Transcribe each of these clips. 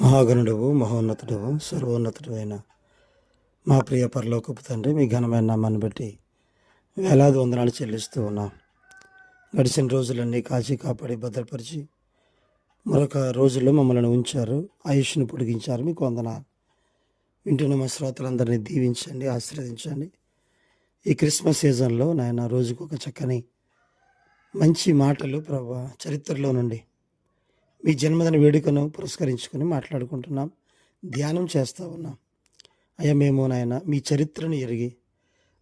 మహాగణుడవు మహోన్నతుడవు సర్వోన్నతుడు అయిన మా ప్రియ పరలోకపు తండ్రి మీ ఘనమైన నామాన్ని బట్టి వేలాది వందనాలు చెల్లిస్తూ ఉన్నాం. గడిచిన రోజులన్నీ కాచి కాపాడి భద్రపరిచి మరొక రోజుల్లో మమ్మల్ని ఉంచారు ఆయుష్ను పొడిగించారు. మీకు వందనాలు. వింటున్న మా శ్రోతలందరినీ దీవించండి ఆశీర్వదించండి. ఈ క్రిస్మస్ సీజన్లో నాయన రోజుకు ఒక చక్కని మంచి మాటలు ప్రభా చరిత్రలో నుండి మీ జన్మదిన వేడుకను పురస్కరించుకొని మాట్లాడుకుంటున్నాం. ధ్యానం చేస్తూ ఉన్నాం. అయ్యా మేము నాయన మీ చరిత్రను ఎరిగి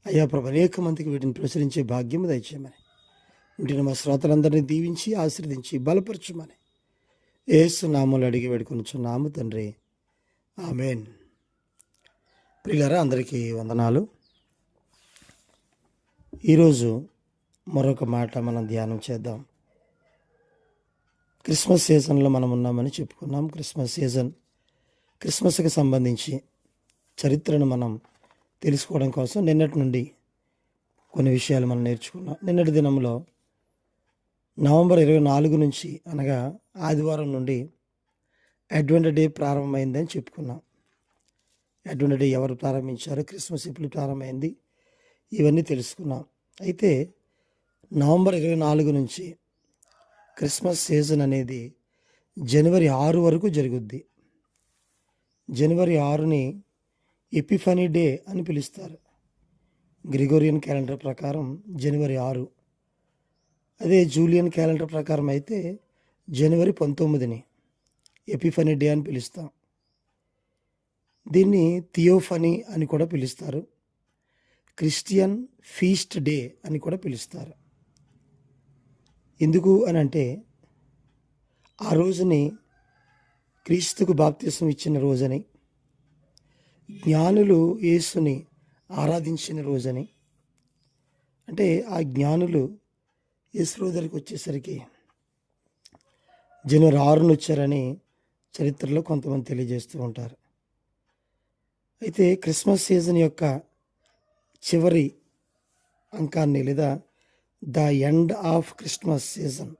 అయ్యా ప్రభు అనేక మందికి వీటిని ప్రచురించే భాగ్యం దయచేయమని. ఇంటిని మా శ్రోతలందరినీ దీవించి ఆశీర్వదించి బలపరచమని ఏసు నామూలు అడిగి వేడుకొనుచున్నాము తండ్రి. ఆమెన్. ప్రియులరా అందరికీ వందనాలు. ఈరోజు మరొక మాట మనం ధ్యానం చేద్దాం. క్రిస్మస్ సీజన్లో మనం ఉన్నామని చెప్పుకున్నాం. క్రిస్మస్ సీజన్ క్రిస్మస్కి సంబంధించి చరిత్రను మనం తెలుసుకోవడం కోసం నిన్నటి నుండి కొన్ని విషయాలు మనం నేర్చుకున్నాం. నిన్నటి దినంలో నవంబర్ ఇరవై నాలుగు నుంచి అనగా ఆదివారం నుండి అడ్వెంట్ డే ప్రారంభమైందని చెప్పుకున్నాం. అడ్వెంట్ డే ఎవరు ప్రారంభించారు? క్రిస్మస్ ఎప్పుడు ప్రారంభమైంది? ఇవన్నీ తెలుసుకున్నాం. అయితే నవంబర్ ఇరవై నాలుగు నుంచి క్రిస్మస్ సీజన్ అనేది జనవరి ఆరు వరకు జరుగుద్ది. జనవరి ఆరుని ఎపిఫనీ డే అని పిలుస్తారు. గ్రిగోరియన్ క్యాలెండర్ ప్రకారం జనవరి ఆరు. అదే జూలియన్ క్యాలెండర్ ప్రకారం అయితే జనవరి పంతొమ్మిదిని ఎపిఫనీ డే అని పిలుస్తాం. దీన్ని థియోఫనీ అని కూడా పిలుస్తారు. క్రిస్టియన్ ఫీస్ట్ డే అని కూడా పిలుస్తారు. ఎందుకు అని అంటే ఆ రోజుని క్రీస్తుకు బాప్తీసం ఇచ్చిన రోజని జ్ఞానులు యేసుని ఆరాధించిన రోజని అంటే ఆ జ్ఞానులు యేసు వచ్చేసరికి జనవరి ఆరును వచ్చారని చరిత్రలో కొంతమంది తెలియజేస్తూ ఉంటారు. అయితే క్రిస్మస్ సీజన్ యొక్క చివరి అంకాన్ని లేదా the end of Christmas season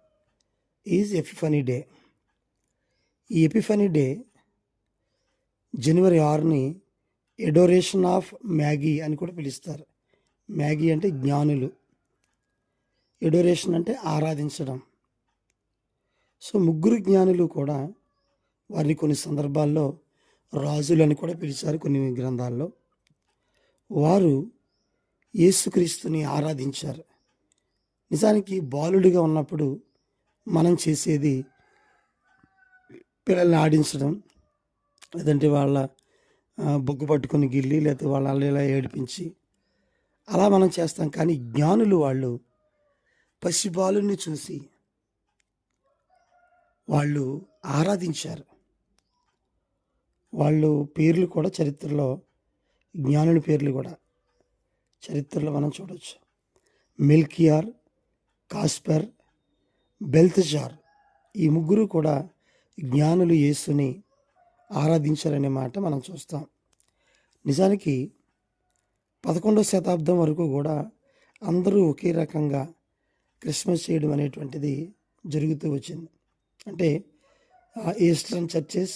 is Epiphany day. ఈ ఎపిఫనీ డే జనవరి ఆరుని ఎడోరేషన్ ఆఫ్ మ్యాగీ అని కూడా పిలుస్తారు. మ్యాగీ అంటే జ్ఞానులు. ఎడోరేషన్ అంటే ఆరాధించడం. సో ముగ్గురు జ్ఞానులు కూడా వారిని కొన్ని సందర్భాల్లో రాజులు అని కూడా పిలిచారు కొన్ని గ్రంథాల్లో. వారు యేసుక్రీస్తుని ఆరాధించారు. నిజానికి బాలుడిగా ఉన్నప్పుడు మనం చేసేది పిల్లల్ని ఆడించడం లేదంటే వాళ్ళ బొగ్గు పట్టుకొని గిల్లి లేకపోతే వాళ్ళ అలా ఏడిపించి అలా మనం చేస్తాం. కానీ జ్ఞానులు వాళ్ళు పసిబాలుని చూసి వాళ్ళు ఆరాధించారు. వాళ్ళు పేర్లు కూడా చరిత్రలో జ్ఞానుల పేర్లు కూడా చరిత్రలో మనం చూడవచ్చు మిల్కియార్ కాస్పర్ బెల్తజార్ ఈ ముగ్గురు కూడా జ్ఞానులు యేసుని ఆరాధించారనే మాట మనం చూస్తాం. నిజానికి పదకొండవ శతాబ్దం వరకు కూడా అందరూ ఒకే రకంగా క్రిస్మస్ చేయడం అనేటువంటిది జరుగుతూ వచ్చింది. అంటే ఈస్టర్న్ చర్చెస్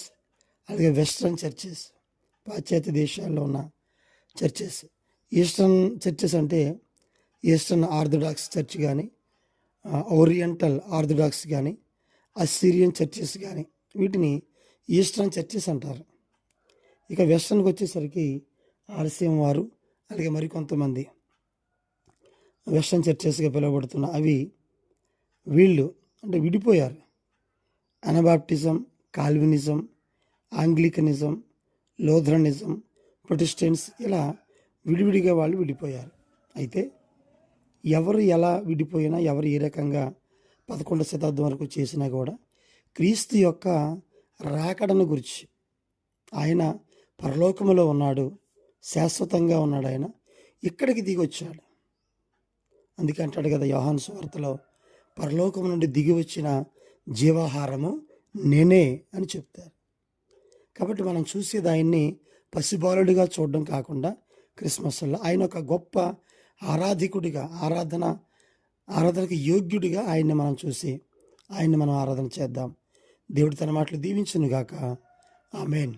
అలాగే వెస్ట్రన్ చర్చెస్ పాశ్చాత్య దేశాల్లో ఉన్న చర్చెస్. ఈస్టర్న్ చర్చెస్ అంటే ఈస్టర్న్ ఆర్థడాక్స్ చర్చ్ కానీ ఓరియంటల్ ఆర్థడాక్స్ కానీ అస్సిరియన్ చర్చెస్ కానీ వీటిని ఈస్టర్న్ చర్చెస్ అంటారు. ఇక వెస్టర్న్కి వచ్చేసరికి ఆలస్యం వారు అలాగే మరికొంతమంది వెస్టర్న్ చర్చెస్గా పిలువబడుతున్న అవి వీళ్ళు అంటే విడిపోయారు. Anabaptism Calvinism Anglicanism Lutheranism Protestants ఇలా విడివిడిగా వాళ్ళు విడిపోయారు. అయితే ఎవరు ఎలా విడిపోయినా ఎవరు ఏ రకంగా పదకొండవ శతాబ్దం వరకు చేసినా కూడా క్రీస్తు యొక్క రాకడను గురించి ఆయన పరలోకములో ఉన్నాడు శాశ్వతంగా ఉన్నాడు ఆయన ఇక్కడికి దిగి వచ్చాడు. అందుకే అంటాడు కదా యోహాన్ సువార్తలో పరలోకం నుండి దిగి వచ్చిన జీవాహారము నేనే అని చెప్తారు. కాబట్టి మనం చూసేది ఆయన్ని పసిబాలుడిగా చూడడం కాకుండా క్రిస్మస్లో ఆయన ఒక గొప్ప ఆరాధికుడిగా ఆరాధన ఆరాధనకు యోగ్యుడిగా ఆయన్ని మనం చూసి ఆయన్ని మనం ఆరాధన చేద్దాం. దేవుడు తన మాటలు దీవించునుగాక. ఆమెన్.